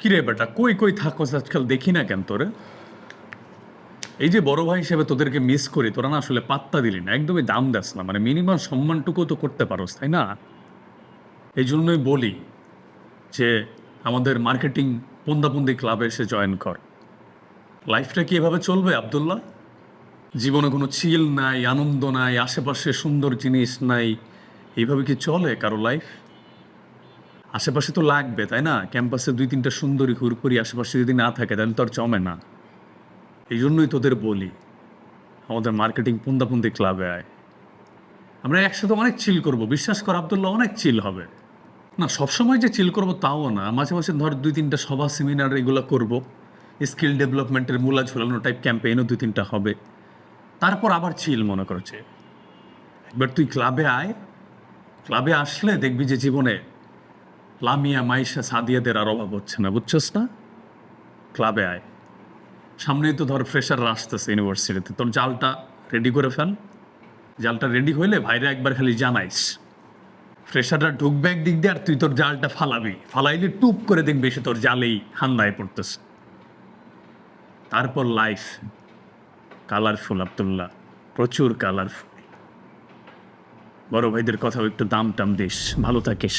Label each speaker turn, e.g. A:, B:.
A: কিরে বেটা, কই কই থাকোস আজকাল? দেখি না কেন তোরে? এই যে বড় ভাই হিসেবে তোদেরকে মিস করি, তোরা না আসলে পাত্তা দিলি না, একদমই দাম দাস না মানে মিনিমাম সম্মানটুকু তো করতে পারোস, তাই না? এই জন্যই বলি যে আমাদের মার্কেটিং পন্দাপন্দি ক্লাবে এসে জয়েন কর। লাইফটা কি এভাবে চলবে, আবদুল্লাহ? জীবনে কোনো চিল নাই, আনন্দ নাই, আশেপাশে সুন্দর জিনিস নাই, এইভাবে কি চলে কারও লাইফ আশেপাশে তো লাগবে, তাই না? ক্যাম্পাসে দুই তিনটা সুন্দরী হুরপুরি আশেপাশে যদি না থাকে, তাহলে তো আর জমে না। এই জন্যই তোদের বলি, আমাদের মার্কেটিং পুন্দাপুন্দি ক্লাবে আয়। আমরা একসাথে অনেক চিল করব, বিশ্বাস কর, আবদুল্লাহ, অনেক চিল হবে। না, সবসময় যে চিল করব তাও না। মাঝে মাঝে ধর দুই তিনটা সভা, সেমিনার এগুলো করব। স্কিল ডেভেলপমেন্টের মূলা ঝুলানো টাইপ ক্যাম্পেইনও দুই তিনটা হবে। তারপর আবার চিল মনে করছে। একবার তুই ক্লাবে আয়। ক্লাবে আসলে দেখবি যে জীবনে লামিয়া, মাইশা, সাদিয়াদের আর অভাব হচ্ছে না, বুঝছস না? ক্লাবে আয়। সামনেই তো ধর ফ্রেশার আসতেছে ইউনিভার্সিটিতে। তোর জালটা রেডি করে ফেল। জালটা রেডি হইলে ভাইরা একবার খালি জানাইস। ফ্রেশাররা ঢুকবে একদিক দিয়ে আর তুই তোর জালটা ফালাবি। ফালাইলে টুপ করে দেখবি সে তোর জালেই হান্দায় পড়তেছে। তারপর লাইফ কালারফুল আবদুল্লাহ। প্রচুর কালারফুল বড় ভাইদের কথাও একটু দাম টাম দিস। ভালো থাকিস।